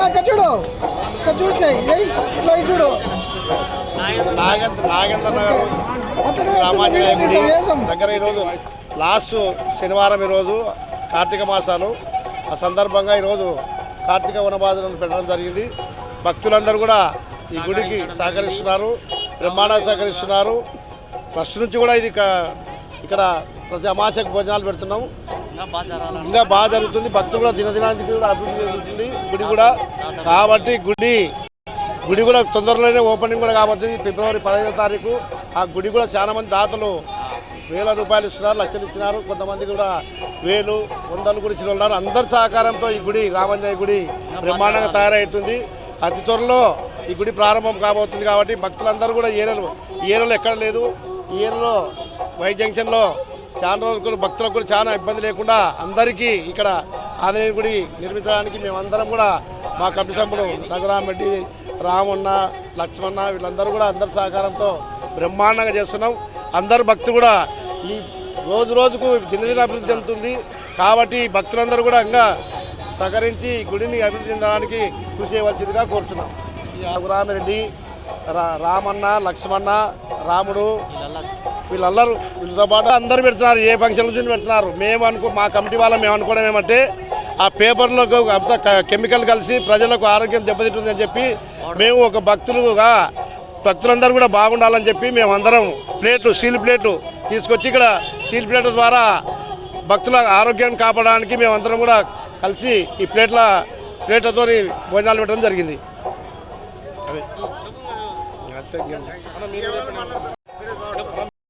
అలా ఇక్కడ చూడు. ఇక్కడ ఏయ్, ఇట్లా ఇటు చూడు. దగ్గర ఈరోజు లాస్ట్ శనివారం ఈరోజు కార్తీక మాసాలు. ఆ సందర్భంగా ఈరోజు కార్తీక వనభాజనం పెట్టడం జరిగింది. భక్తులందరూ కూడా ఈ గుడికి సహకరిస్తున్నారు. బ్రహ్మాండంగా సహకరిస్తున్నారు. ఫస్ట్ నుంచి కూడా ఇది ఇక్కడ ప్రతి అమాసకు భోజనాలు పెడుతున్నాం. ఇంకా బాగా జరుగుతుంది. భక్తులు కూడా దినదినానికి కూడా అభివృద్ధి చెందుతుంది. గుడి కూడా కాబట్టి గుడి గుడి కూడా తొందరలోనే ఓపెనింగ్ కూడా కాబోతుంది ఫిబ్రవరి పదహైదో తారీఖు ఆ గుడి కూడా చాలా మంది దాతలు వేల రూపాయలు ఇస్తున్నారు లక్షలు ఇచ్చినారు. కొంతమంది కూడా వేలు వందలు కూడా ఇచ్చిన ఉన్నారు. అందరి సహకారంతో ఈ గుడి రామంజయ గుడి బ్రహ్మాండంగా తయారవుతుంది. అతి త్వరలో ఈ గుడి ప్రారంభం కాబోతుంది కాబట్టి భక్తులందరూ కూడా ఏరలు ఏరలు ఎక్కడ లేదు. ఈ ఏరలో వై జంక్షన్లో చాలా రోజులు భక్తులకు కూడా చాలా ఇబ్బంది లేకుండా అందరికీ ఇక్కడ ఆంజనేయ గుడి నిర్మించడానికి మేమందరం కూడా మా కమిటీ సభ్యులు రఘురామరెడ్డి రామన్న లక్ష్మణ వీళ్ళందరూ కూడా అందరి సహకారంతో బ్రహ్మాండంగా చేస్తున్నాం. అందరు భక్తులు కూడా ఈ రోజు రోజుకు దినదిన అభివృద్ధి చెందుతుంది. కాబట్టి భక్తులందరూ కూడా ఇంకా సహకరించి గుడిని అభివృద్ధి చెందడానికి కృషి చేయవలసిందిగా కోరుతున్నాం ఈ రఘురామరెడ్డి రా- రామన్న లక్ష్మణ రాముడు వీళ్ళందరూ వీళ్ళతో పాటు అందరూ పెడుతున్నారు ఏ ఫంక్షన్ నుంచి పెడుతున్నారు. మేము అనుకో మా కమిటీ వాళ్ళం మేము అనుకోవడం ఏమంటే ఆ పేపర్లో అంతా కెమికల్ కలిసి ప్రజలకు ఆరోగ్యం దెబ్బతింటుందని చెప్పి మేము ఒక భక్తులుగా భక్తులందరూ కూడా బాగుండాలని చెప్పి మేము అందరం ప్లేట్లు స్టీల్ ప్లేట్లు తీసుకొచ్చి ఇక్కడ స్టీల్ ప్లేట్ల ద్వారా భక్తుల ఆరోగ్యాన్ని కాపాడడానికి మేమందరం కూడా కలిసి ఈ ప్లేట్ల ప్లేట్లతో భోజనాలు పెట్టడం జరిగింది. అదే.